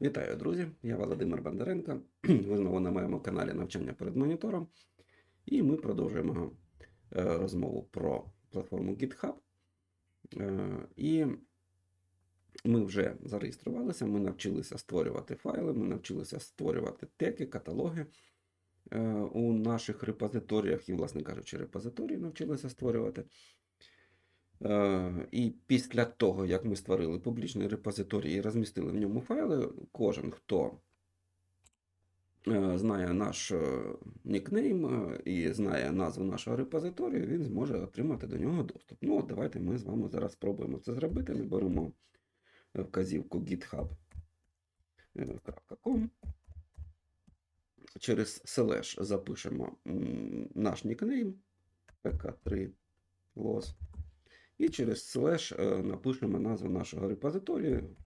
Вітаю, друзі! Я Володимир Бондаренко. Ви знову на моєму каналі Навчання перед монітором. І ми продовжуємо е, розмову про платформу GitHub. Е, І ми вже зареєструвалися, ми навчилися створювати файли, ми навчилися створювати теки, каталоги е, у наших репозиторіях, і, власне кажучи, репозиторії навчилися створювати. Е, І після того, як ми створили публічний репозиторій і розмістили в ньому файли, кожен, хто е, знає наш е, нікнейм і знає назву нашого репозиторію, він зможе отримати до нього доступ. Ну, от давайте ми з вами зараз спробуємо це зробити. Ми беремо вказівку github.com. Через слеш запишемо наш нікнейм pk3 los. І через слеш е, напишемо назву нашого репозиторію.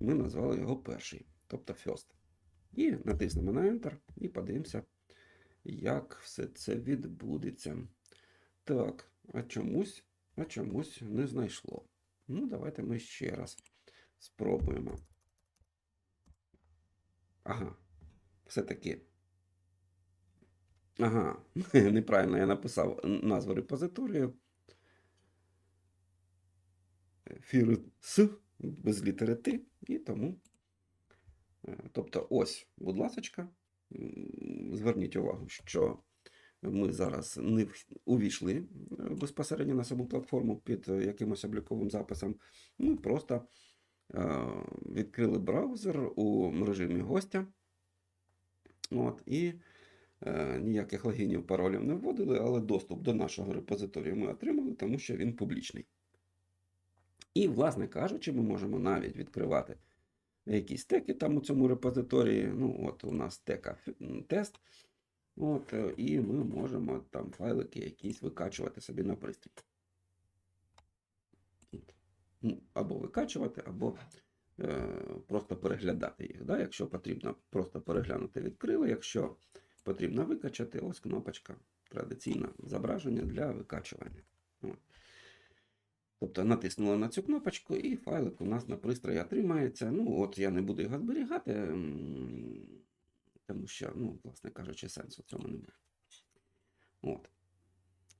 Ми назвали його перший, тобто first. І натиснемо на Enter і подивимося, як все це відбудеться. Так, а чомусь, а чомусь не знайшло. Ну, давайте ми ще раз спробуємо. Ага, все-таки. Ага, неправильно я написав назву репозиторію. Фір С без літери Т, і тому. е, Тобто, ось, будь ласочка, м, зверніть увагу, що ми зараз не увійшли е, безпосередньо на саму платформу під е, якимось обліковим записом. Ми просто відкрили браузер у режимі гостя. От, і ніяких логінів, паролів не вводили, але доступ до нашого репозиторію ми отримали, тому що він публічний. І, власне кажучи, ми можемо навіть відкривати якісь теки там у цьому репозиторії. Ну, от у нас тека тест. От, е, і ми можемо там файлики якісь викачувати собі на пристрій. Ну, або викачувати, або е, просто переглядати їх. Да? Якщо потрібно просто переглянути, відкрили. Якщо потрібно викачати, ось кнопочка традиційне зображення для викачування. От. Тобто натиснули на цю кнопочку, і файлик у нас на пристрої отримається. Ну, от я не буду його зберігати, тому що, ну, власне кажучи, сенсу в цьому немає. От.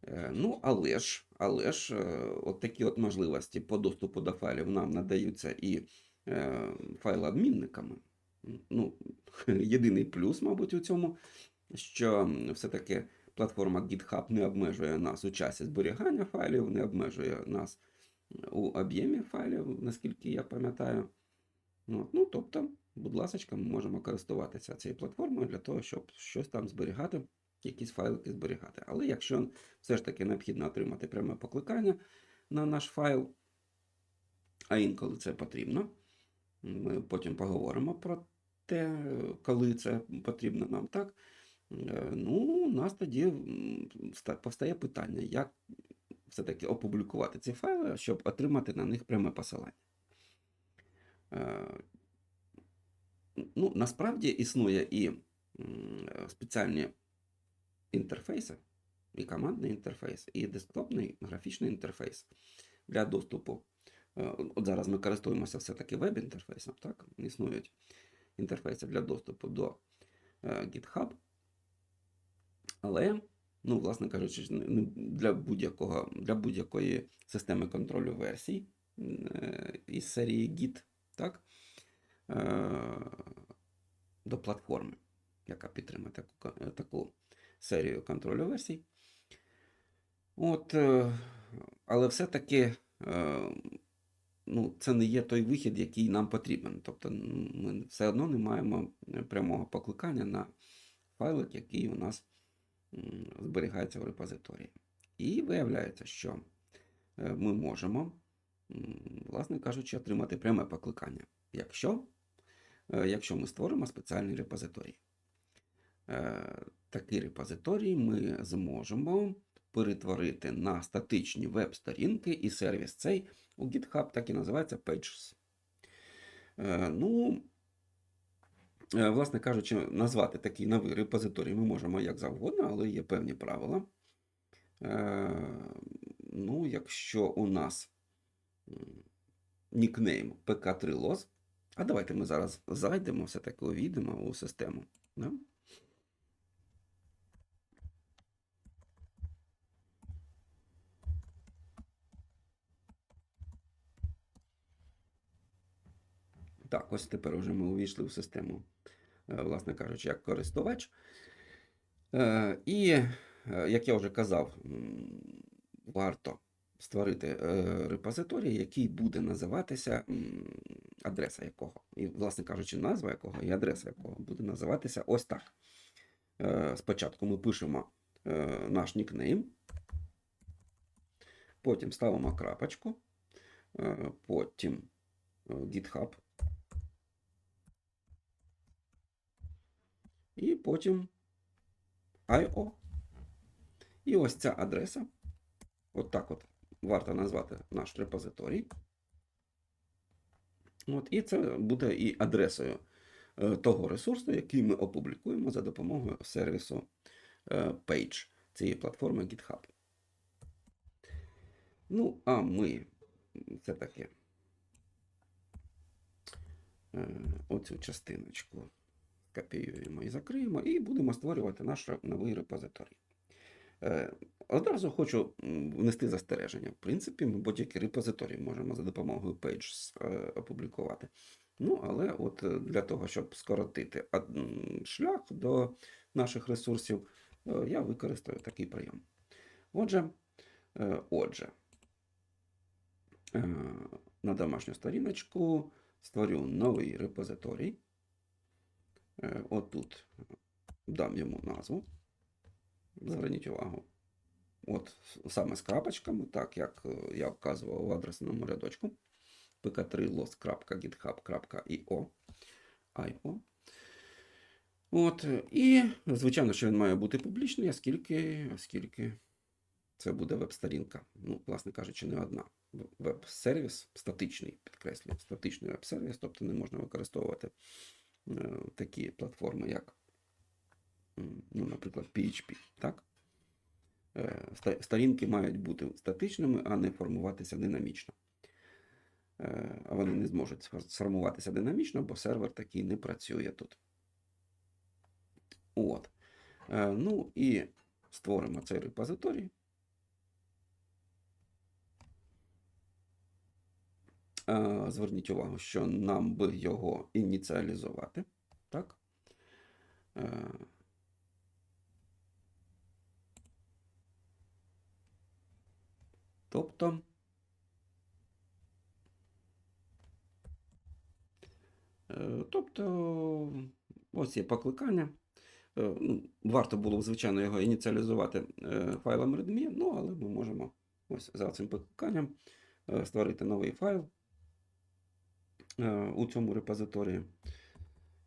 Е, Ну, але ж, але ж, е, от такі от можливості по доступу до файлів нам надаються і е, файлообмінниками. Ну, єдиний плюс, мабуть, у цьому, що все-таки платформа GitHub не обмежує нас у часі зберігання файлів, не обмежує нас у об'ємі файлів, наскільки я пам'ятаю. От, ну, тобто, будь ласка, ми можемо користуватися цією платформою для того, щоб щось там зберігати, якісь файлики зберігати. Але якщо все ж таки необхідно отримати пряме покликання на наш файл, а інколи це потрібно, ми потім поговоримо про те, коли це потрібно нам, так? Е, Ну, у нас тоді повстає питання, як все-таки опублікувати ці файли, щоб отримати на них пряме посилання. Е, Ну, насправді існує і спеціальні інтерфейси, і командний інтерфейс, і десктопний графічний інтерфейс для доступу. Е, От зараз ми користуємося все-таки веб-інтерфейсом, так? Існують інтерфейси для доступу до GitHub. Але, ну, власне кажучи, не для будь-якого, для будь-якої системи контролю версій е, із серії Git, так? е, До платформи, яка підтримує таку, таку серію контролю версій. От, е, але все-таки е, ну, це не є той вихід, який нам потрібен. Тобто ми все одно не маємо е, прямого покликання на файлик, який у нас зберігається в репозиторії. І виявляється, що е, ми можемо, власне кажучи, отримати пряме покликання, якщо, е, якщо ми створимо спеціальний репозиторій. Е, Такий репозиторій ми зможемо перетворити на статичні веб-сторінки, і сервіс цей у GitHub так і називається Pages. Ну, власне кажучи, назвати такий новий репозиторій ми можемо як завгодно, але є певні правила. Е, Ну, якщо у нас нікнейм pk3los, А давайте ми зараз зайдемо, все-таки увійдемо у систему. Да? Так, ось тепер вже ми увійшли в систему, е, власне кажучи, як користувач. Е, І, е, як я вже казав, варто створити репозиторій, який буде називатися адреса якого. І, власне кажучи, назва якого і адреса якого буде називатися ось так. Спочатку ми пишемо наш нікнейм, потім ставимо крапочку, потім GitHub. І потім IO. І ось ця адреса. От так от варто назвати наш репозиторій. От, і це буде і адресою е, того ресурсу, який ми опублікуємо за допомогою сервісу е, Page цієї платформи GitHub. Ну, а ми все-таки е, оцю частиночку копіюємо і закриємо, і будемо створювати наш новий репозиторій. Е, Одразу хочу внести застереження. В принципі, ми будь-який репозиторій можемо за допомогою Page е, опублікувати. Ну, але от е, для того, щоб скоротити шлях до наших ресурсів, я використаю такий прийом. Отже, отже, на домашню сторіночку створю новий репозиторій. Е, Отут дам йому назву. Зверніть увагу. От саме з крапочками, так як е, я вказував в адресному рядочку. pk3los.github.io. IO. От, е, і, звичайно, що він має бути публічний, оскільки, оскільки це буде веб-сторінка. Ну, власне кажучи, не одна. Веб-сервіс статичний, підкреслюю, статичний веб-сервіс, тобто не можна використовувати е, такі платформи, як, ну, наприклад, PHP. Так? Е, Сторінки мають бути статичними, а не формуватися динамічно. Е, А вони не зможуть сформуватися динамічно, бо сервер такий не працює тут. От. Е, Ну і створимо цей репозиторій. Зверніть увагу, що нам би його ініціалізувати. Так? Е, Тобто. Е, Тобто, ось є покликання. Е, ну, Варто було, б, звичайно, його ініціалізувати е, файлом readme, ну, але ми можемо ось за цим покликанням е, створити новий файл е, у цьому репозиторії.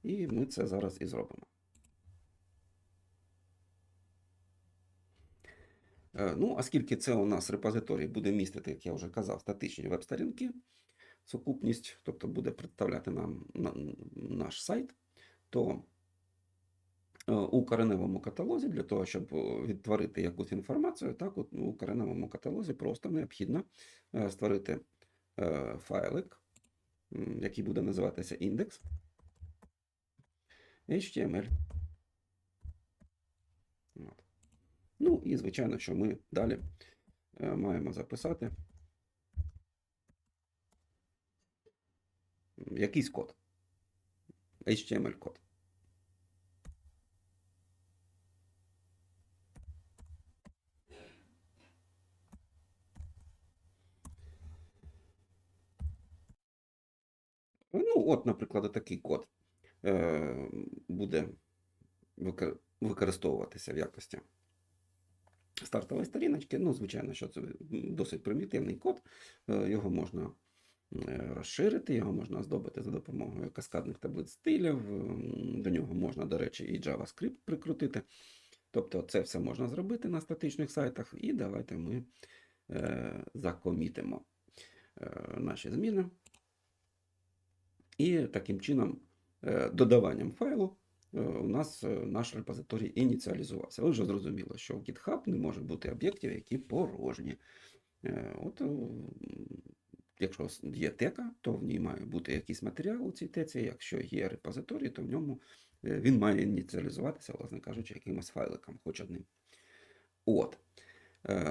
І ми це зараз і зробимо. Е, Ну, оскільки це у нас репозиторій буде містити, як я вже казав, статичні веб-сторінки, сукупність, тобто буде представляти нам наш сайт, то е, у кореневому каталозі, для того, щоб е, відтворити якусь інформацію, так, от, у кореневому каталозі просто необхідно е, створити е, файлик, який буде називатися індекс HTML. От. Ну і звичайно, що ми далі е, маємо записати якийсь код. HTML-код. Ну, от, наприклад, такий код е, буде використовуватися в якості стартової сторіночки. Ну, звичайно, що це досить примітивний код. Е, Його можна е, розширити, його можна оздобити за допомогою каскадних таблиць стилів. До нього можна, до речі, і JavaScript прикрутити. Тобто це все можна зробити на статичних сайтах. І давайте ми закомітимо наші зміни. І таким чином, е, додаванням файлу, е, у нас е, наш репозиторій ініціалізувався. Ви вже зрозуміло, що в GitHub не може бути об'єктів, які порожні. От якщо є тека, то в ній має бути якийсь матеріал у цій теці. Якщо є репозиторій, то в ньому він має ініціалізуватися, власне кажучи, якимось файликом, хоч одним. От.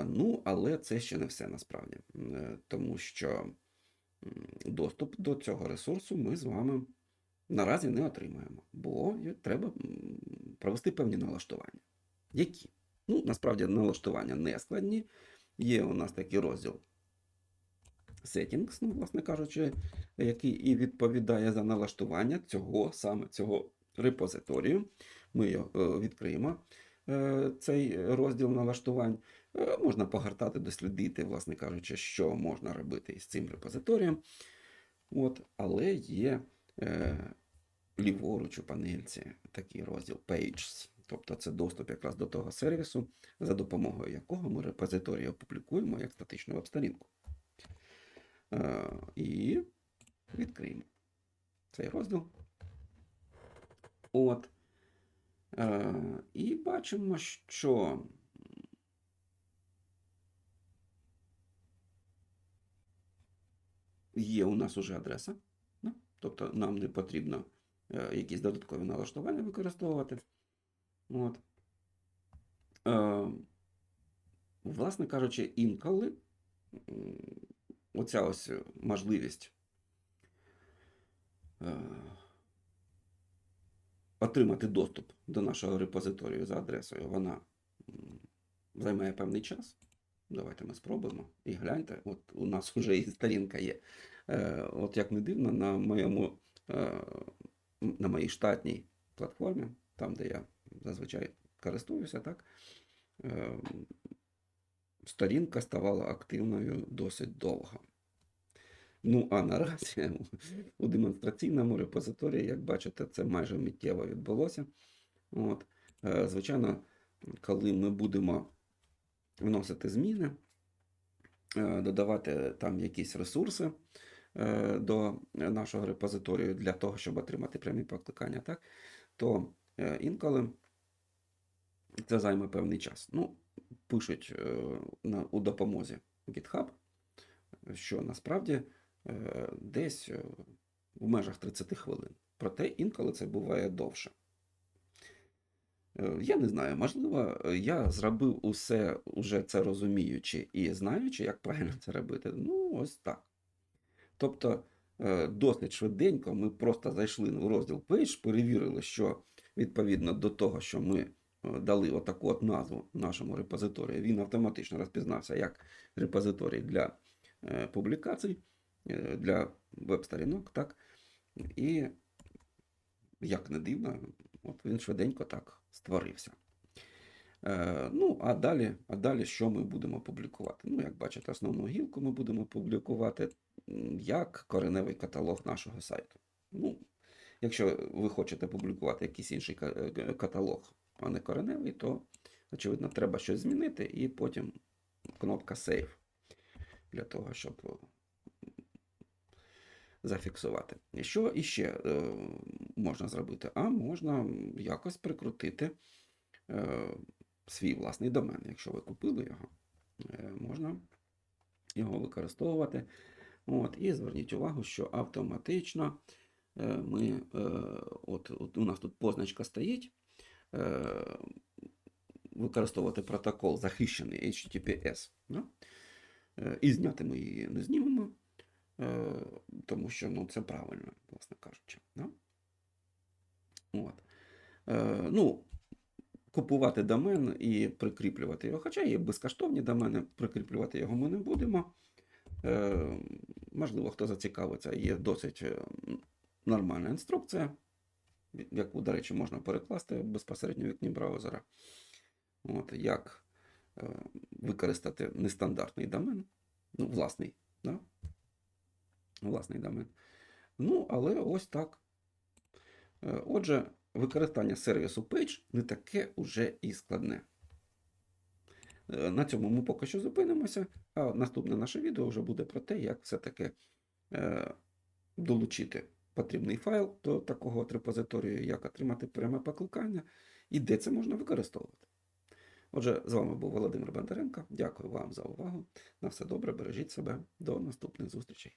Ну, але це ще не все насправді. Тому що доступ до цього ресурсу ми з вами наразі не отримаємо, бо треба провести певні налаштування. Які? Ну, насправді налаштування не складні. Є у нас такий розділ Settings, ну, власне кажучи, який і відповідає за налаштування цього саме цього репозиторію. Ми його е, відкриємо, е, цей розділ налаштувань. Е, Можна погортати, дослідити, власне кажучи, що можна робити із цим репозиторієм. От, але є е, ліворуч у панельці такий розділ Pages. Тобто це доступ якраз до того сервісу, за допомогою якого ми репозиторій опублікуємо як статичну веб-сторінку. Е, і відкриємо цей розділ. От. Е, і бачимо, що є у нас уже адреса. Тобто нам не потрібно е, якісь додаткові налаштування використовувати. От. Е, власне кажучи, інколи оця ось можливість е, отримати доступ до нашого репозиторію за адресою, вона займає певний час. Давайте ми спробуємо. І гляньте, от у нас вже і сторінка є. Е, От як не дивно, на моєму е, на моїй штатній платформі, там, де я зазвичай користуюся, так, е, сторінка ставала активною досить довго. Ну, а наразі у демонстраційному репозиторії, як бачите, це майже миттєво відбулося. От. Е, Звичайно, коли ми будемо вносити зміни, е, додавати там якісь ресурси е, до нашого репозиторію для того, щоб отримати прямі покликання, так, то е, інколи це займе певний час. Ну, пишуть у допомозі GitHub, що насправді десь в межах 30 хвилин. Проте інколи це буває довше. Е, Я не знаю, можливо, е, я зробив усе уже це розуміючи і знаючи, як правильно це робити. Ну, ось так. Тобто, е, досить швиденько ми просто зайшли в розділ Page, перевірили, що відповідно до того, що ми дали отаку от назву нашому репозиторію, він автоматично розпізнався як репозиторій для публікацій, для веб-сторінок, так? І, як не дивно, от він швиденько так створився. Е, ну, а далі, а далі що ми будемо публікувати? Ну, як бачите, основну гілку ми будемо публікувати як кореневий каталог нашого сайту. Ну, якщо ви хочете публікувати якийсь інший е, каталог, а не кореневий, то, очевидно, треба щось змінити, і потім кнопка Save для того, щоб зафіксувати. Що іще е, можна зробити? А можна якось прикрутити е, свій власний домен. Якщо ви купили його, е, можна його використовувати. От, і зверніть увагу, що автоматично ми, от, от у нас тут позначка стоїть. Використовувати протокол захищений HTTPS. Да? І зняти ми її не знімемо, тому що ну, це правильно, власне кажучи. Да? От. Е, ну, купувати домен і прикріплювати його. Хоча є безкоштовні домени, прикріплювати його ми не будемо. Е, можливо, хто зацікавиться, є досить е, нормальна інструкція, яку, до речі, можна перекласти безпосередньо в вікні браузера. От, як е, використати нестандартний домен, ну, власний, да? Власний домен. Ну, але ось так. Е, Отже, використання сервісу Page не таке уже і складне. Е, На цьому ми поки що зупинимося, а наступне наше відео вже буде про те, як все-таки е, долучити потрібний файл до такого репозиторію, як отримати пряме покликання і де це можна використовувати. Отже, з вами був Володимир Бондаренко. Дякую вам за увагу. На все добре, бережіть себе. До наступних зустрічей.